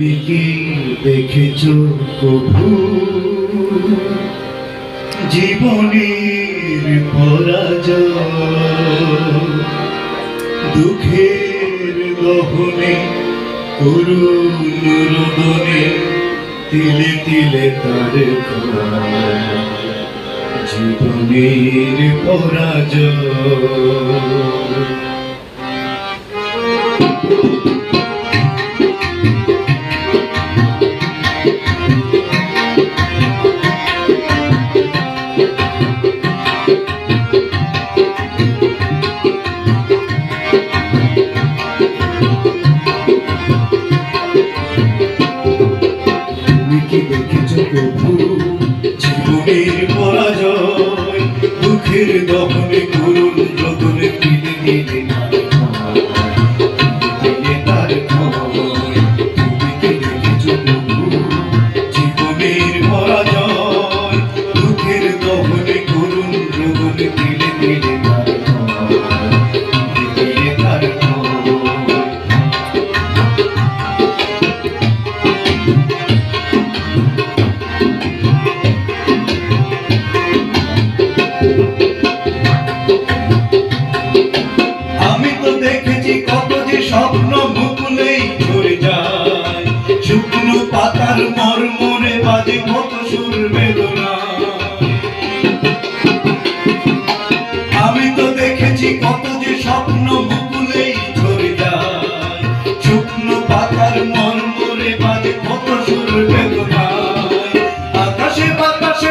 তুমি কি দেখেছ প্রভু জীবনের পরাজয়, দুঃখের গহনে করুণ রোদনে তিলে তিলে তার। জীবনের পরাজয় প্রভু জীবনের পরাজয় দুঃখের দহনে করুণ রোদনে দিলে কত সুর বেদনা। আমি তো দেখেছি কত যে স্বপ্ন মুকুলেই ঝরে যায়। শুকনো পাতার মরমরে বাজে কত সুর বেদনা। আকাশে বাতাসে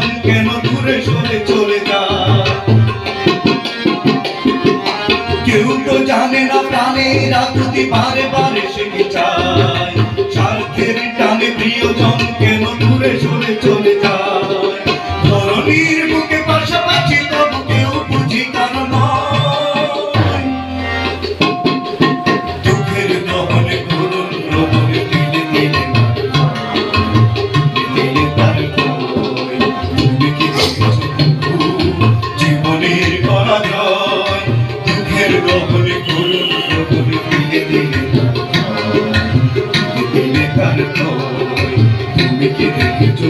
প্রিয়জন কেন দূরে সরে চলে যা? কেউ তো জানে না প্রাণের আকুতি বারে বারে সে কি চায়? স্বার্থের টানে প্রিয়জন কেন দূরে সরে চলে যায়? দুঃখের দহনে করুণ রোদনে দিলে দিলে তার। তুমি কি দেখেছ